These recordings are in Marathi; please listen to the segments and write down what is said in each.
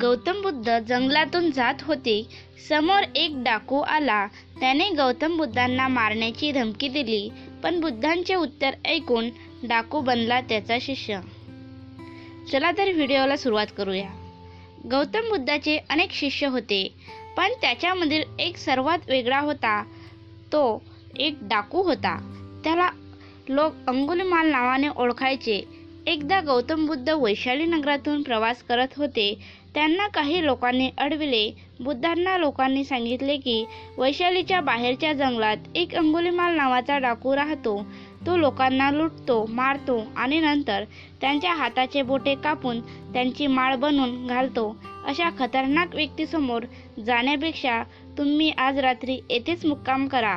गौतम बुद्ध जंगलातून जात होते. समोर एक डाकू आला. त्याने गौतम बुद्धांना मारण्याची धमकी दिली. पण बुद्धांचे उत्तर ऐकून डाकू बनला त्याचा शिष्य. चला तर व्हिडिओला सुरुवात करूया. गौतम बुद्धाचे अनेक शिष्य होते. पण त्याच्यामधील एक सर्वात वेगळा होता. तो एक डाकू होता. त्याला लोक अंगुलीमाल नावाने ओळखायचे. एकदा गौतम बुद्ध वैशाली नगरातून प्रवास करत होते त्यांना काही लोकांनी अडविले. बुद्धांना लोकांनी सांगितले की वैशालीच्या बाहेरच्या जंगलात एक अंगुलीमाल नावाचा डाकू राहतो. तो लोकांना लुटतो मारतो आणि नंतर त्यांच्या हाताचे बोटे कापून त्यांची माळ बनवून घालतो. अशा खतरनाक व्यक्तीसमोर जाण्यापेक्षा तुम्ही आज रात्री येथेच मुक्काम करा.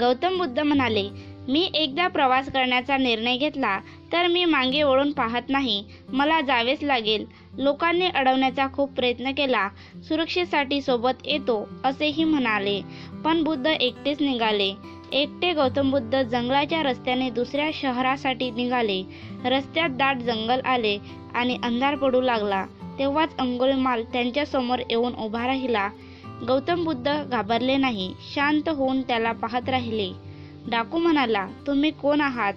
गौतम बुद्ध म्हणाले मी एकदा प्रवास करण्याचा निर्णय घेतला तर मी मागे वळून पाहत नाही. मला जावेच लागेल. लोकांनी अडवण्याचा खूप प्रयत्न केला. सुरक्षेसाठी सोबत येतो असेही म्हणाले. पण बुद्ध एकटेच निघाले. एकटे गौतम बुद्ध जंगलाच्या रस्त्याने दुसऱ्या शहरासाठी निघाले. रस्त्यात दाट जंगल आले आणि अंधार पडू लागला. तेव्हाच अंगुलीमाल त्यांच्यासमोर येऊन उभा राहिला. गौतम बुद्ध घाबरले नाही शांत होऊन त्याला पाहत राहिले. डाकू म्हणाला तुम्ही कोण आहात?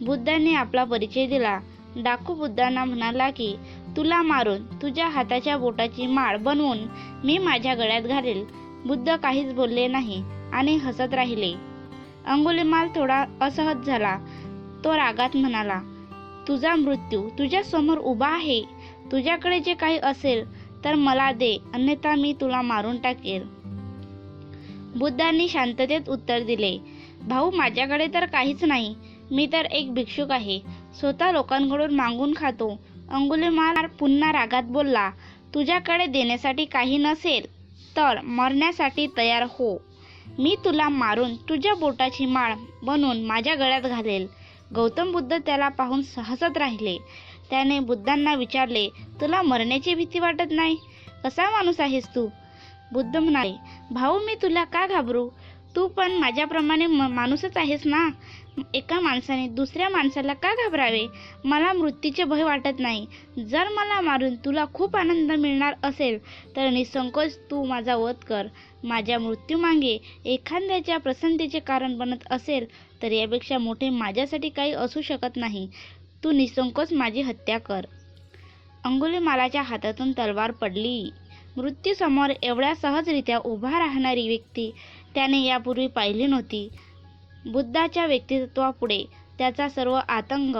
बुद्धांनी आपला परिचय दिला. डाकू बुद्धांना म्हणाला की तुला मारून तुझ्या हाताच्या बोटाची माळ बनवून मी माझ्या गळ्यात घालेल. बुद्ध काहीच बोलले नाही आणि हसत राहिले. अंगुलीमाल थोडा असहज झाला. तो रागात म्हणाला तुझा मृत्यू तुझ्या समोर उभा आहे. तुझ्याकडे जे काही असेल तर मला दे अन्यथा मी तुला मारून टाकेल. बुद्धांनी शांततेत उत्तर दिले. भाऊ माझ्याकडे तर काहीच नाही. मी तर एक भिक्षुक आहे. स्वतः लोकांकडून मागून खातो. अंगुलीमाल पुन्हा रागात बोलला तुझ्याकडे देण्यासाठी काही नसेल तर मरण्यासाठी तयार हो. मी तुला मारून तुझ्या बोटाची माळ बनवून माझ्या गळ्यात घालेल. गौतम बुद्ध त्याला पाहून हसत राहिले. त्याने बुद्धांना विचारले तुला मरण्याची भीती वाटत नाही? कसा माणूस आहेस तू? बुद्ध म्हणाले भाऊ मी तुला का घाबरू? तू पण माझ्याप्रमाणे म माणूसच आहेस ना? एका माणसाने दुसऱ्या माणसाला का घाबरावे? मला मृत्यूचे भय वाटत नाही. जर मला मारून तुला खूप आनंद मिळणार असेल तर निसंकोच तू माझा वध कर. माझ्या मृत्यूमागे एखाद्याच्या प्रसन्नतेचे कारण बनत असेल तर यापेक्षा मोठे माझ्यासाठी काही असू शकत नाही. तू निसंकोच माझी हत्या कर. अंगुलीमालाच्या हातातून तलवार पडली. मृत्यूसमोर एवढ्या सहजरित्या उभा राहणारी व्यक्ती त्याने यापूर्वी पाहिली नव्हती. बुद्धाच्या व्यक्तित्वापुढे त्याचा सर्व आतंक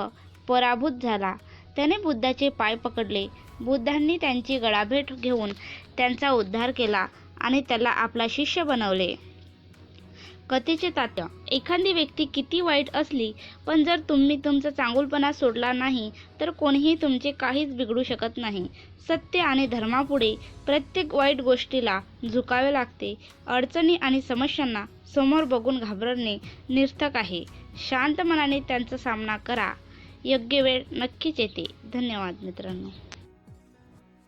पराभूत झाला. त्याने बुद्धाचे पाय पकडले. बुद्धांनी त्यांची गळाभेट घेऊन त्यांचा उद्धार केला आणि त्याला आपला शिष्य बनवले. कथेचे तात्य. एखादी व्यक्ती किती वाईट असली पण जर तुम्ही तुमचा चांगुलपणा सोडला नाही तर कोणीही तुमचे काहीच बिघडू शकत नाही. सत्य आणि धर्मापुढे प्रत्येक वाईट गोष्टीला झुकावे लागते. अडचणी आणि समस्यांना समोर बघून घाबरणे निर्थक आहे. शांत मनाने त्यांचा सामना करा. योग्य वेळ नक्कीच येते. धन्यवाद मित्रांनो.